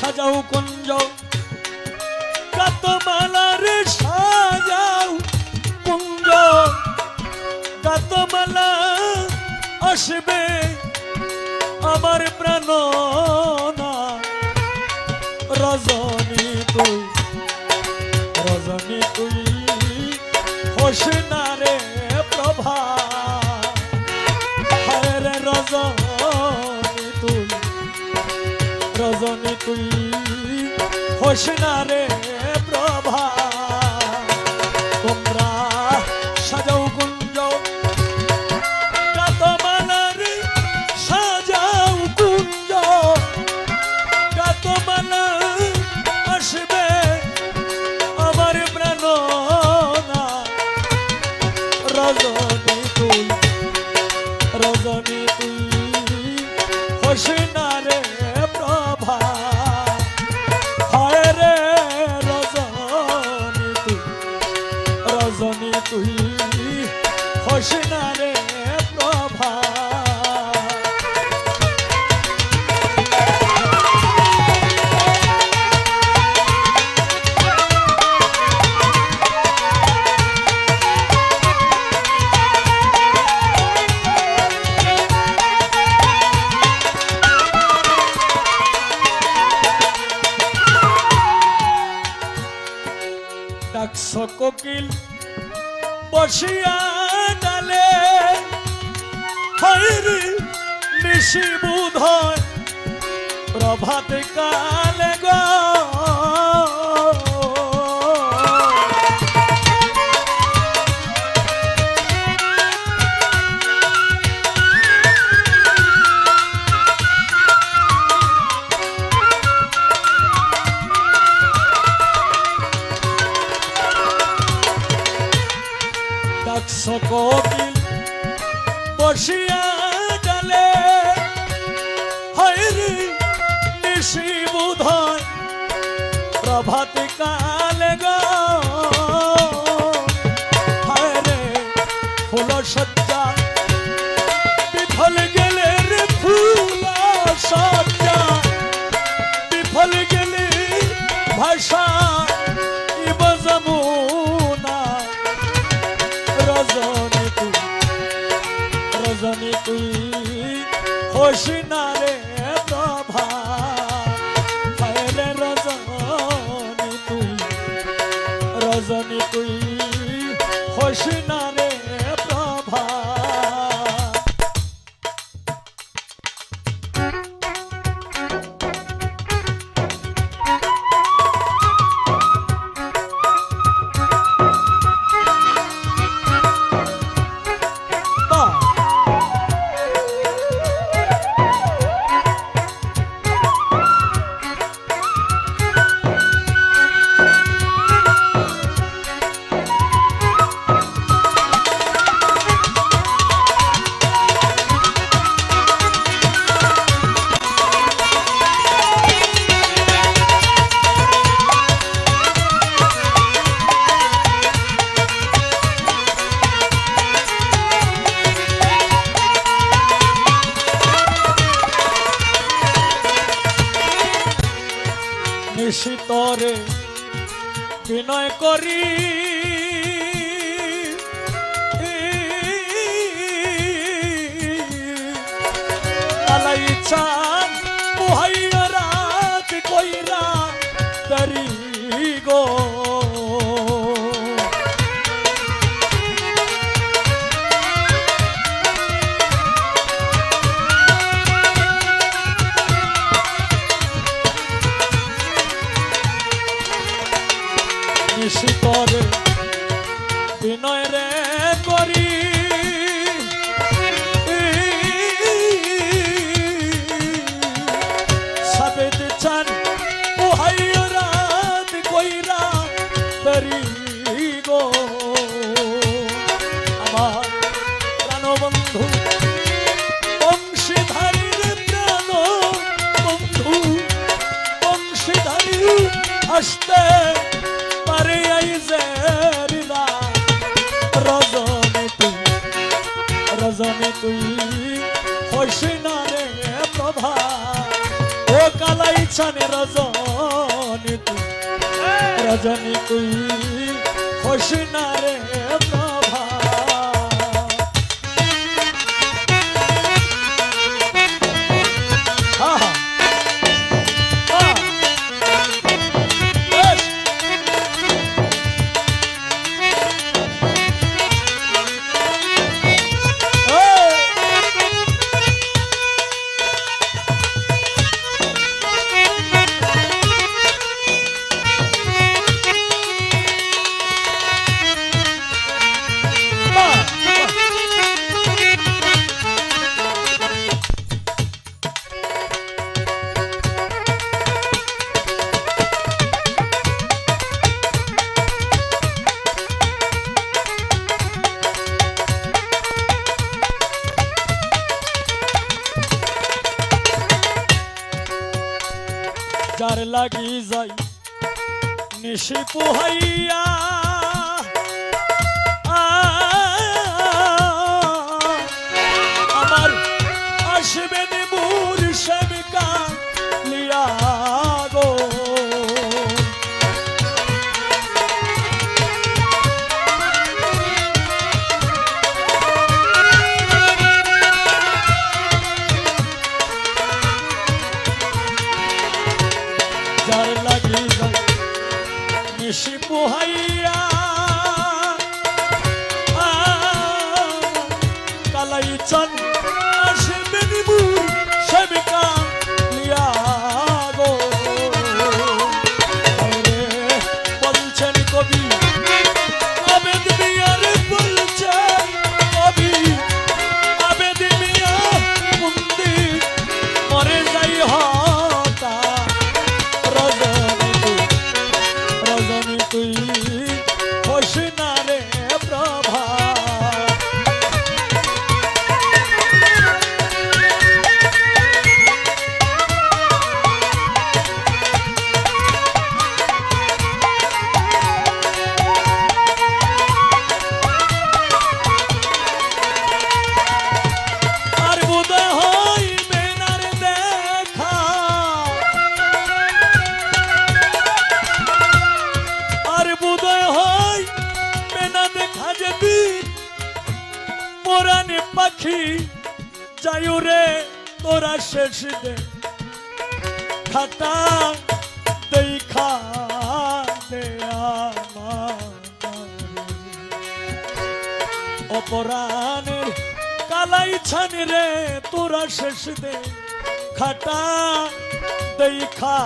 সাজাও কুঞ্জ কত মালার সাজাও কুঞ্জ কত মালা আসবে বসে না রে। বসিয়া ডালে হরি নিশি বুধ প্রভাত কাল কৃষি বিনয় করি। বিনয় রে করি। তুই হইস না রে প্রভা? ও কালাই ছানে রজনী তুই রজনী তুই হইস না রে প্রভা? আসবেন পাখি, যাইও রে তোরা শেষ দে খাতা দেখা দে অপরাণের কালাই ছান রে তোরা শেষ দে খাটা দেখা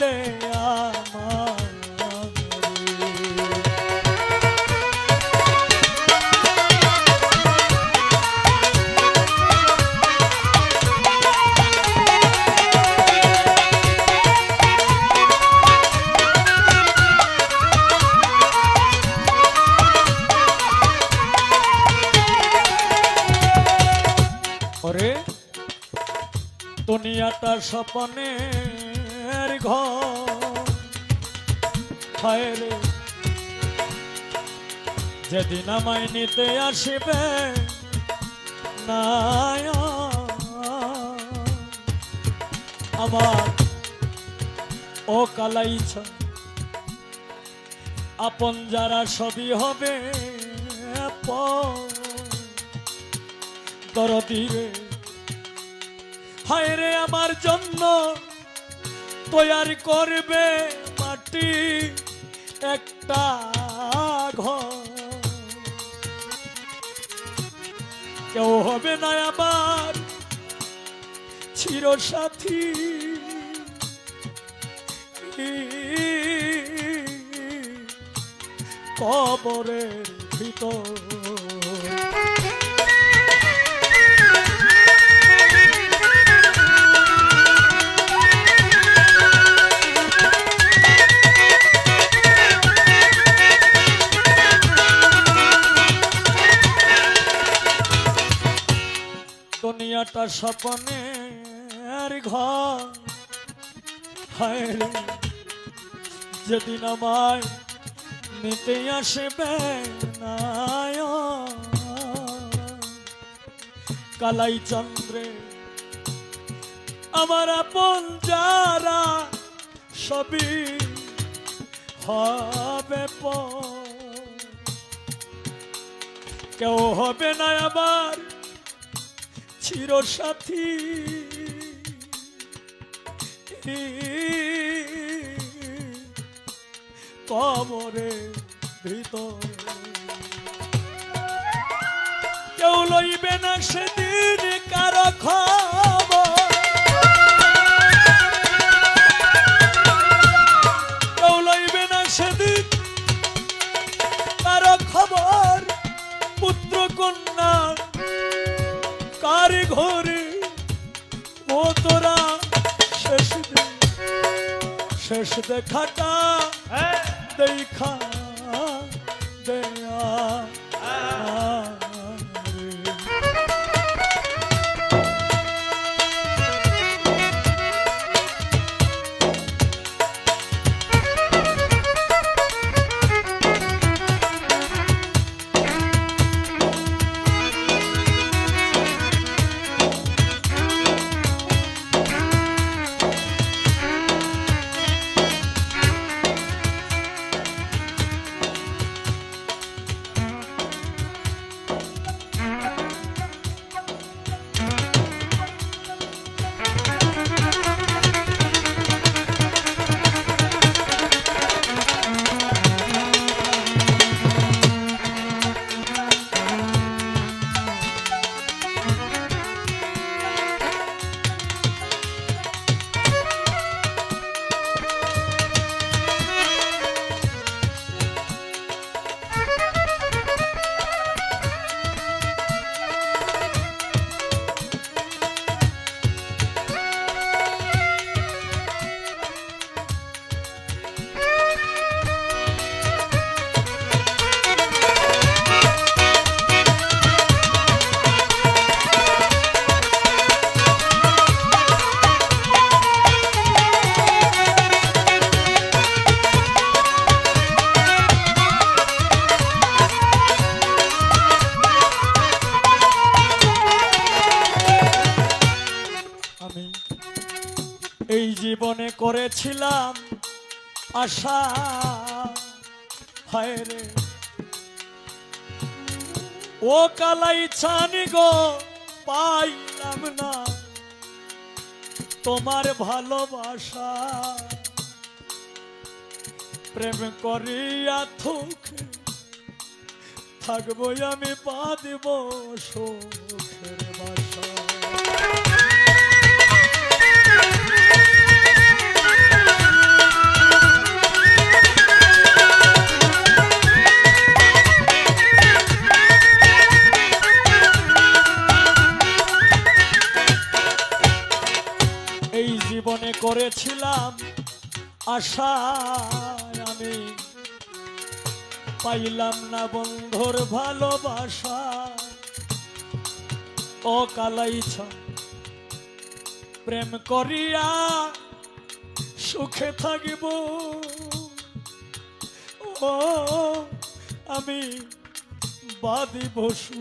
দে স্বপনের ঘর। হায় রে। যেদিন আমায় নিতে আসিবে আমার ও কালাইছ আপন যারা সবই হবে দরদি হায় রে আমার জন্য তৈয়ারি করবে মাটি একটা ঘর। কেউ হবে না আমার চির সাথী কবরের ভিতর? দুনিয়াটা স্বপ্নের ঘর হায় রে, যেদিন আমায় নিতে আসবে কালাই চন্দ্রে, আমার আপন যারা সবই হবে। কেউ হবে না আবার চির সাথী কবরে ভিতর কেউ লইবে না সেদিন কারও দেখাটা দেখা এই জীবনে করেছিলাম আশা। হায় রে। ও কালাই ছানি গো, পাইলাম না। তোমার ভালোবাসা। প্রেম করিয়া থুকে থাকব আমি পা দিব বাসা করেছিলাম আশা আমি। পাইলাম না বন্ধুর ভালোবাসা। ও কালাইছ প্রেম করিয়া সুখে থাকিব। ও, আমি বাদি বসু।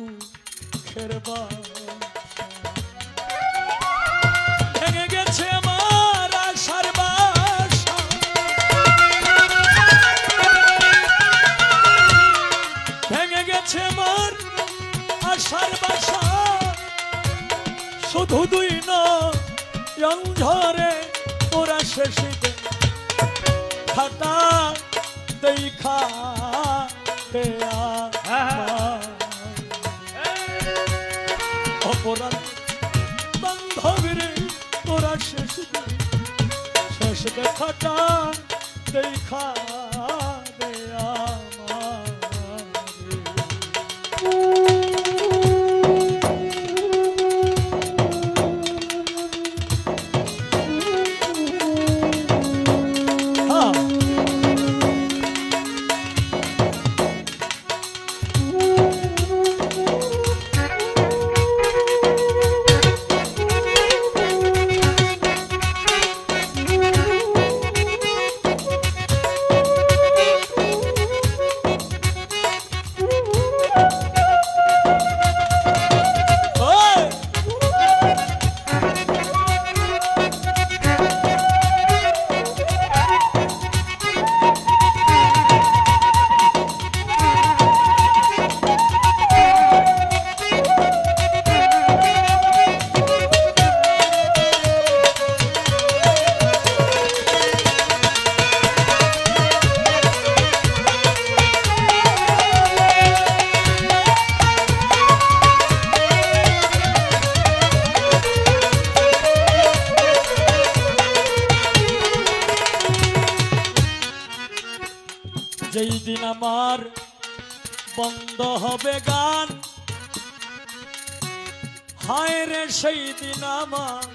খেরবা ভেঙে গেছে শুধু দুই নয়ন ঝরে তোরা শেষিতে খাটা দেখা অপরাধ বান্ধবীরে তোরা শেষ শেষ দেখাটা দেখা যেই দিন আমার বন্ধ হবে গান, হায় রে সেই দিন আমার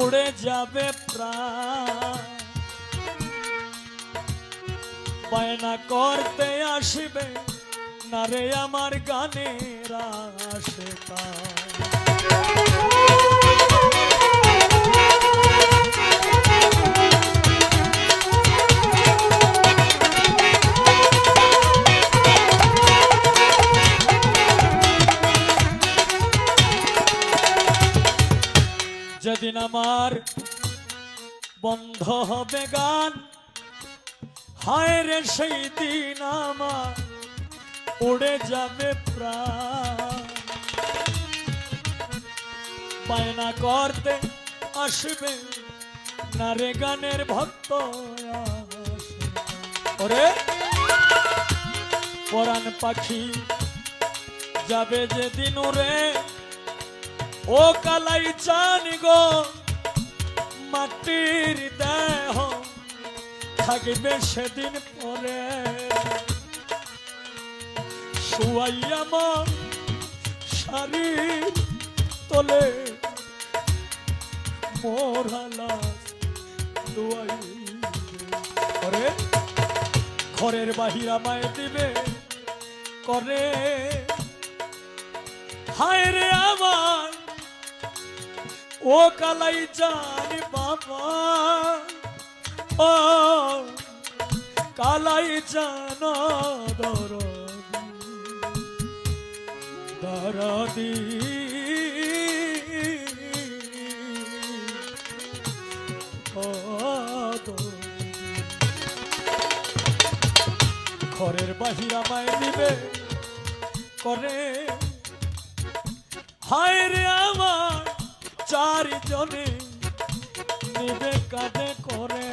উড়ে যাবে প্রাণ। বায়না করতে আসবে, না রে আমার গানের আশেকা যেদিন আমার বন্ধ হবে গান, হায় রে সেই দিন আমার উড়ে যাবে প্রাণ। বায়না করতে আসবে না রে গানের ভক্ত ওরে, পরাণ পাখি যাবে যেদিন ওরে ও কালাই জানি গো, মাটির দেহ থাকবে সেদিন পরে। শুয়াইয়া মন শাড়ি তোলে মোরালা দুয়াই করে ঘরের বাহিরা মায় দিবে, করে। হায় রে আমার ও কালাই জানি বাবা, ও কালাই জান দরদি দরদি। ঘরের বাহিরা মায় দিবে করে হায় রে আমার চারজনে নিবে কাঁধে করে।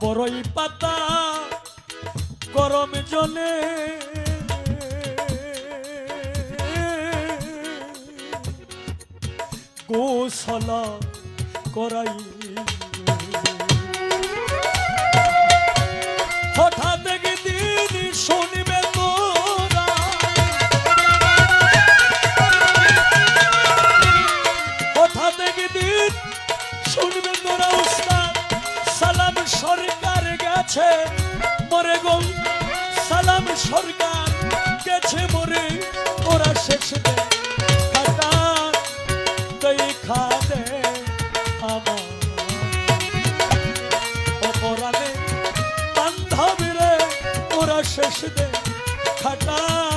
বড়ই পাতা গরম জলে। গোসলা করাই। হঠাৎ একদিন শুনবে সরকার গেছে মরে, ওরা শেষ দেয় হঠাৎ দেখা দেয় আমার। অপরাধে বান্ধবীরে ওরা শেষ দেয় হঠাৎ